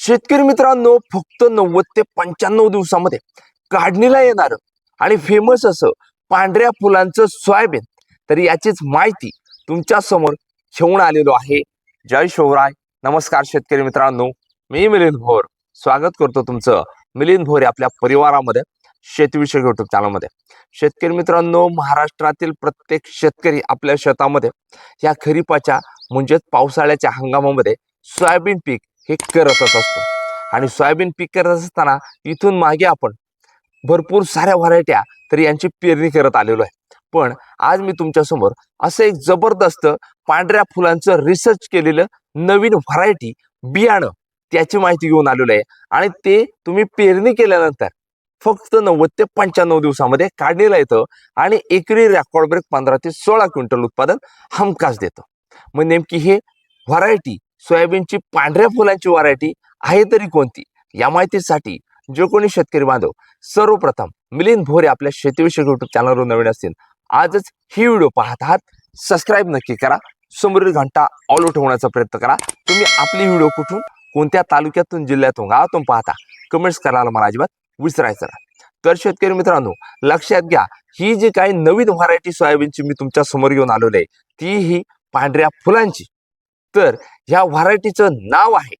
शेतकरी मित्रांनो फक्त नव्वद ते पंच्याण्णव दिवसामध्ये काढणीला येणार आणि फेमस असं पांढऱ्या फुलांचं सोयाबीन. तर याचीच माहिती तुमच्यासमोर घेऊन आलेलो आहे. जय शिवराय. नमस्कार शेतकरी मित्रांनो. मी मिलिंद भोर. स्वागत करतो तुमचं मिलिंद भोर आपल्या परिवारामध्ये शेतीविषयक युट्यूब चॅनलमध्ये शेतकरी मित्रांनो महाराष्ट्रातील प्रत्येक शेतकरी आपल्या शेतामध्ये या खरीपाच्या म्हणजेच पावसाळ्याच्या हंगामामध्ये सोयाबीन पीक हे करतच असतो. आणि सोयाबीन पीक करत असताना इथून मागे आपण भरपूर साऱ्या व्हरायट्या तर यांची पेरणी करत आलेलो आहे. पण आज मी तुमच्यासमोर असं एक जबरदस्त पांढऱ्या फुलांचं रिसर्च केलेलं नवीन व्हरायटी बियाणं त्याची माहिती घेऊन आलेलो आहे. आणि ते तुम्ही पेरणी केल्यानंतर फक्त नव्वद ते पंच्याण्णव दिवसामध्ये काढलेलं येतं आणि एकरी रेकॉर्ड ब्रेक पंधरा ते सोळा क्विंटल उत्पादन हमखास देतं. मग नेमकी हे व्हरायटी सोयाबीनची पांढऱ्या फुलांची व्हरायटी आहे तरी कोणती? या माहितीसाठी जो कोणी शेतकरी बांधव सर्वप्रथम मिलिंद भोरे आपल्या शेतीविषयक युट्यूब चॅनलवर नवीन असतील आजच ही व्हिडिओ पाहत आहात. सबस्क्राईब नक्की करा. समोरील घंटा ऑल ठेवण्याचा प्रयत्न करा. तुम्ही आपली व्हिडिओ कुठून कोणत्या तालुक्यातून जिल्ह्यातून गावातून पाहता कमेंट्स करायला मला अजिबात विसरायचं तर शेतकरी मित्रांनो लक्षात घ्या ही जी काही नवीन व्हरायटी सोयाबीनची मी तुमच्यासमोर घेऊन आलेलो आहे ती ही पांढऱ्या फुलांची. तर ह्या व्हरायटीचं नाव आहे.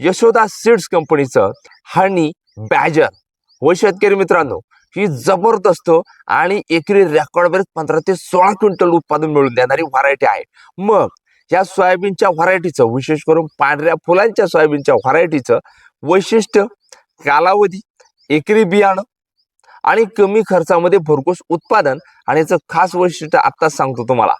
यशोदा सीड्स कंपनीचं हनी बॅजर. व शेतकरी मित्रांनो ही जबरदस्त आणि एकरी रेकॉर्ड पंधरा ते सोळा क्विंटल उत्पादन मिळून देणारी व्हरायटी आहे. मग या सोयाबीनच्या व्हरायटीचं विशेष करून पांढऱ्या फुलांच्या सोयाबीनच्या व्हरायटीचं वैशिष्ट्य कालावधी एकरी बियाणं आणि कमी खर्चामध्ये भरघोस उत्पादन आणि याचं खास वैशिष्ट्य आत्ताच सांगतो तुम्हाला.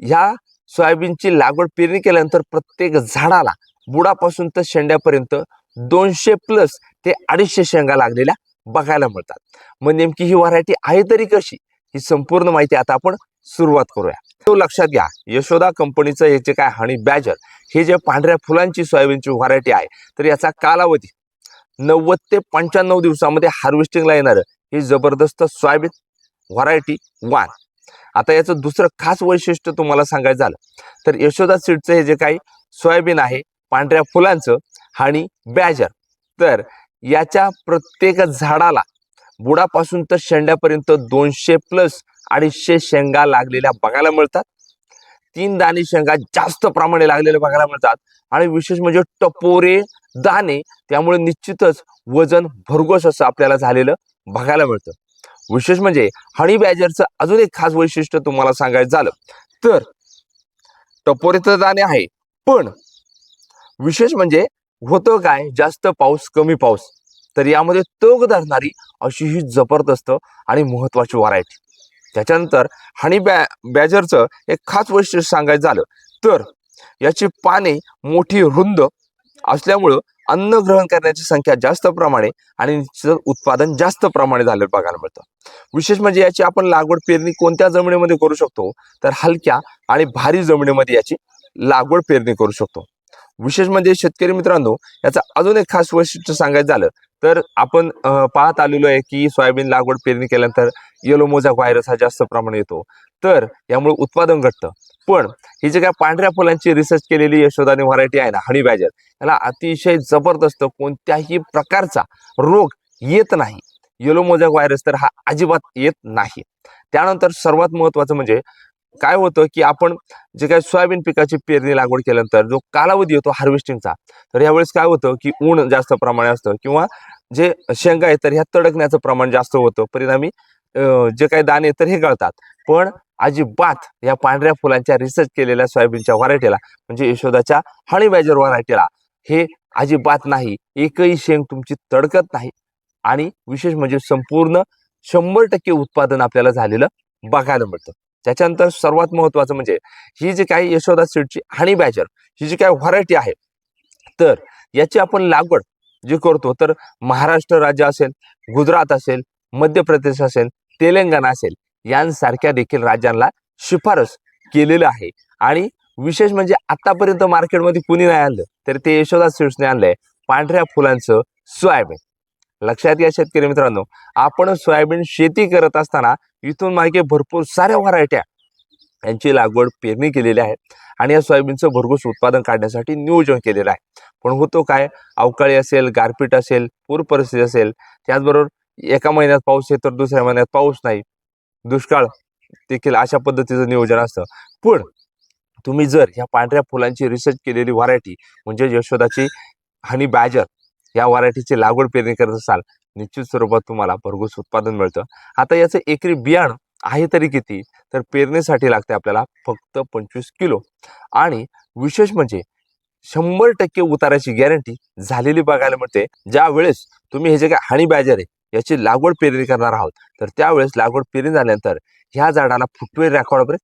ह्या सोयाबीनची लागवड पेरणी केल्यानंतर प्रत्येक झाडाला बुडापासून तर शेंड्यापर्यंत दोनशे प्लस ते अडीचशे शेंगा लागलेल्या बघायला मिळतात. मग नेमकी ही व्हरायटी आहे तरी कशी? ही संपूर्ण माहिती आता आपण सुरुवात करूया. तो लक्षात घ्या यशोदा कंपनीचं हे जे काय हनी बॅजर हे जे पांढऱ्या फुलांची सोयाबीनची व्हरायटी आहे तर याचा कालावधी नव्वद ते पंच्याण्णव दिवसामध्ये हार्वेस्टिंगला येणारं ही जबरदस्त सोयाबीन व्हरायटी वान आता याचं दुसरं खास वैशिष्ट्य तुम्हाला सांगायचं झालं तर यशोदा सीडचं हे जे काही सोयाबीन आहे पांढऱ्या फुलांचं आणि बॅजर तर याच्या प्रत्येक झाडाला बुडापासून तर शेंड्यापर्यंत दोनशे प्लस अडीचशे शेंगा लागलेल्या बघायला मिळतात. तीन दाणे शेंगा जास्त प्रमाणे लागलेल्या बघायला मिळतात आणि विशेष म्हणजे टपोरे दाणे त्यामुळे निश्चितच वजन भरघोस असं आपल्याला झालेलं बघायला मिळतं. विशेष म्हणजे हनी बॅजरचं अजून एक खास वैशिष्ट्य तुम्हाला सांगायचं झालं. तर टपोरे तर दाणे आहे पण विशेष म्हणजे होतं काय? जास्त पाऊस कमी पाऊस. तर यामध्ये तग धरणारी अशी ही जबरदस्त आणि महत्वाची व्हरायटी. त्याच्यानंतर हनी बॅ बॅजरचं एक खास वैशिष्ट्य सांगायचं झालं. तर याची पाने मोठी रुंद असल्यामुळं अन्न ग्रहण करण्याची संख्या जास्त प्रमाणे आणि उत्पादन जास्त प्रमाणे झालेलं बघायला मिळतं. विशेष म्हणजे याची आपण लागवड पेरणी कोणत्या जमिनीमध्ये करू शकतो? तर हलक्या आणि भारी जमिनीमध्ये याची लागवड पेरणी करू शकतो. विशेष म्हणजे शेतकरी मित्रांनो याचं अजून एक खास वैशिष्ट्य सांगायचं झालं तर आपण पाहत आलेलो आहे की सोयाबीन लागवड पेरणी केल्यानंतर येलो मोजा व्हायरस हा जास्त प्रमाणात येतो. तर यामुळे उत्पादन घटतं. पण ही जे काय पांढऱ्या फुलांची रिसर्च केलेली यशोदानी व्हरायटी आहे ना हनी बॅजर याला अतिशय जबरदस्त कोणत्याही प्रकारचा रोग येत नाही. येलो मोझॅक व्हायरस तर हा अजिबात येत नाही. त्यानंतर सर्वात महत्वाचं म्हणजे काय होतं की आपण जे काही सोयाबीन पिकाची पेरणी लागवड केल्यानंतर जो कालावधी येतो हार्वेस्टिंगचा तर यावेळेस काय होतं की ऊन जास्त प्रमाणे असतं किंवा जे शेंगा आहे तर ह्या तडकण्याचं प्रमाण जास्त होतं. परिणामी जे काही दाणे तर हे गळतात. पण अजिबात या पांढऱ्या फुलांच्या रिसर्च केलेल्या सोयाबीनच्या व्हरायटीला म्हणजे यशोदाच्या हनी बॅजर व्हरायटीला हे अजिबात नाही. एकही शेंग तुमची तडकत नाही. आणि विशेष म्हणजे संपूर्ण शंभर टक्के उत्पादन आपल्याला झालेलं बघायला मिळतं. त्याच्यानंतर सर्वात महत्वाचं म्हणजे ही जी काही यशोदा सीडची हनी बॅचर ही जी काही व्हरायटी आहे तर याची आपण लागवड जी करतो तर महाराष्ट्र राज्य असेल गुजरात असेल मध्य प्रदेश असेल तेलंगणा असेल यांसारख्या देखील राज्यांना शिफारस केलेलं आहे. आणि विशेष म्हणजे आतापर्यंत मार्केटमध्ये कुणी नाही आणलं तर ते यशोदा सीड्सने आणलंय. पांढऱ्या फुलांचं सोयाबीन लक्षात घ्या शेतकरी मित्रांनो. आपण सोयाबीन शेती करत असताना इथून मागे भरपूर साऱ्या व्हरायट्या यांची लागवड पेरणी केलेली आहे आणि या सोयाबीनचं भरघोस उत्पादन काढण्यासाठी नियोजन केलेलं आहे. पण होतो काय? अवकाळी असेल गारपीट असेल पूर परिस्थिती असेल त्याचबरोबर एका महिन्यात पाऊस येतो तर दुसऱ्या महिन्यात पाऊस नाही. दुष्काळ देखील अशा पद्धतीचं नियोजन असतं. पण तुम्ही जर ह्या पांढऱ्या फुलांची रिसर्च केलेली व्हरायटी म्हणजे यशोदाची हनी बॅजर या व्हरायटीची लागवड पेरणी करत असाल निश्चित स्वरूपात तुम्हाला भरघोस उत्पादन मिळतं. आता याचं एकरी बियाणं आहे तरी किती? तर पेरणीसाठी लागते आपल्याला फक्त पंचवीस किलो. आणि विशेष म्हणजे शंभर टक्के उताराची गॅरंटी झालेली बघायला मिळते. ज्या वेळेस तुम्ही हे जे काय हनी बॅजर आहे याची लागवड पेरणी करणार आहोत तर त्यावेळेस लागवड पेरणी झाल्यानंतर ह्या झाडाला फुटवे रेकॉर्ड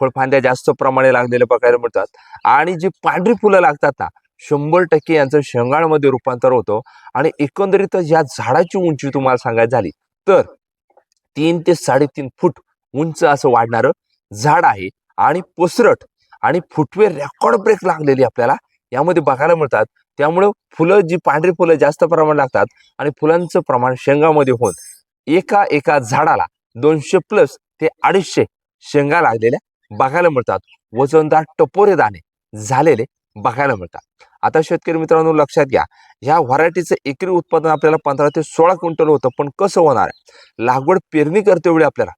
फळफांद्या जास्त प्रमाणे लागलेल्या बघायला मिळतात. आणि जी पांढरी फुलं लागतात ना शंभर टक्के यांचं शेंगाळमध्ये रूपांतर होतं. आणि एकंदरीतच या झाडाची उंची तुम्हाला सांगायची झाली तर तीन ते साडेतीन फूट उंच असं वाढणारं झाड आहे. आणि पसरट आणि फुटवे रेकॉर्ड ब्रेक लागलेली आपल्याला यामध्ये बघायला मिळतात. त्यामुळं फुलं जी पांढरी फुलं जास्त प्रमाणात लागतात आणि फुलांचं प्रमाण शेंगामध्ये होऊन एका एका झाडाला दोनशे प्लस ते अडीचशे शेंगा लागलेल्या बघायला मिळतात. वजनदार टपोरे दाणे झालेले बघायला मिळतात. आता शेतकरी मित्रांनो लक्षात घ्या ह्या व्हरायटीचं एकरी उत्पादन आपल्याला पंधरा ते सोळा क्विंटल होतं पण कसं होणार? आहे लागवड पेरणी करतेवेळी आपल्याला.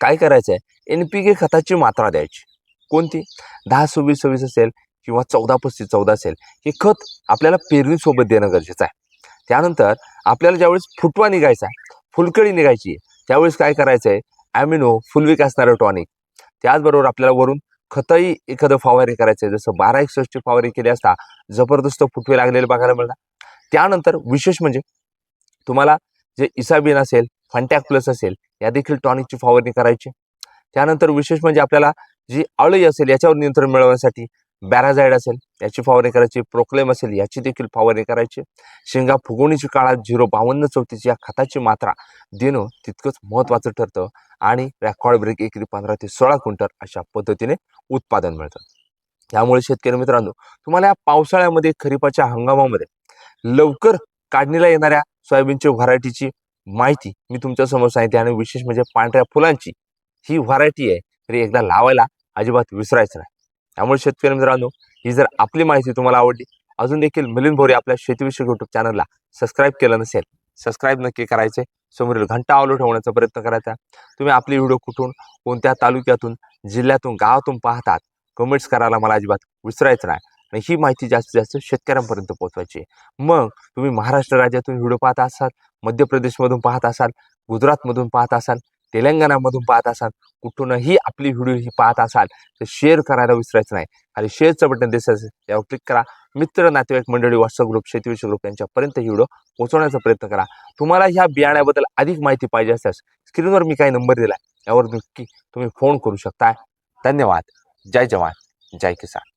काय करायचं आहे एन पी के खताची मात्रा द्यायची. कोणती? दहा सव्वीस सव्वीस असेल किंवा चौदा पस्तीस चौदा असेल हे खत आपल्याला पेरणीसोबत देणं गरजेचं आहे. त्यानंतर आपल्याला ज्यावेळेस फुटवा निघायचा आहे फुलकळी निघायची आहे त्यावेळेस काय करायचं आहे ॲमिनो फुलविक असणारं टॉनिक. त्याचबरोबर आपल्याला वरून खतही एखादं फवारणी करायचं आहे. जसं बारा एकसष्टची फवारणी केली असता जबरदस्त फुटवे लागलेले बघायला मिळतात. त्यानंतर विशेष म्हणजे तुम्हाला जे इसाबिन असेल फंटॅक प्लस असेल या देखील टॉनिकची फवारणी करायची. त्यानंतर विशेष म्हणजे आपल्याला जी अळी असेल याच्यावर नियंत्रण मिळवण्यासाठी बॅराझाईड असेल याची फवारणी करायची प्रोक्लेम असेल याची देखील फवारणी करायची. शेंगा फुगवणीच्या काळात झिरो बावन्न चौतीस या खताची मात्रा देणं तितकंच महत्त्वाचं ठरतं आणि रेकॉर्ड ब्रेक एकरी पंधरा ते सोळा क्विंटल अशा पद्धतीने उत्पादन मिळतं. त्यामुळे शेतकरी मित्रांनो तुम्हाला या पावसाळ्यामध्ये खरीपाच्या हंगामामध्ये लवकर काढणीला येणाऱ्या सोयाबीनच्या व्हरायटीची माहिती मी तुमच्यासमोर सांगितली आणि विशेष म्हणजे पांढऱ्या फुलांची ही व्हरायटी आहे तरी एकदा लावायला अजिबात विसरायचं नाही. त्यामुळे शेतकरी मित्रांनो ही जर आपली माहिती तुम्हाला आवडली अजून देखील मिलिंद भोरे आपल्या शेतीविषयक युट्यूब चॅनलला सबस्क्राईब केलं नसेल सबस्क्राईब नक्की करायचे. समोरील घंटा आवलो ठेवण्याचा प्रयत्न करायचा. तुम्ही आपली व्हिडिओ कुठून कोणत्या तालुक्यातून जिल्ह्यातून गावातून पाहतात कमेंट्स करायला मला अजिबात विसरायचं नाही. आणि ही माहिती जास्तीत जास्त शेतकऱ्यांपर्यंत पोहोचवायची आहे. मग तुम्ही महाराष्ट्र राज्यातून व्हिडिओ पाहत असाल मध्य प्रदेशमधून पाहत असाल गुजरातमधून पाहत असाल तेलंगणामधून पाहत असाल कुठूनही आपली व्हिडिओ ही पाहत असाल तर शेअर करायला विसरायचं नाही. खाली शेअरचं बटन दिसत असेल क्लिक करा. मित्र नातेवाईक मंडळी व्हॉट्सअप ग्रुप शेतीविषयक ग्रुप यांच्यापर्यंत ही व्हिडिओ पोहोचवण्याचा प्रयत्न करा. तुम्हाला ह्या बियाण्याबद्दल अधिक माहिती पाहिजे असल्यास स्क्रीनवर मी काही नंबर दिला यावर नक्की तुम्ही फोन करू शकता धन्यवाद. जय जवान. जय किसान.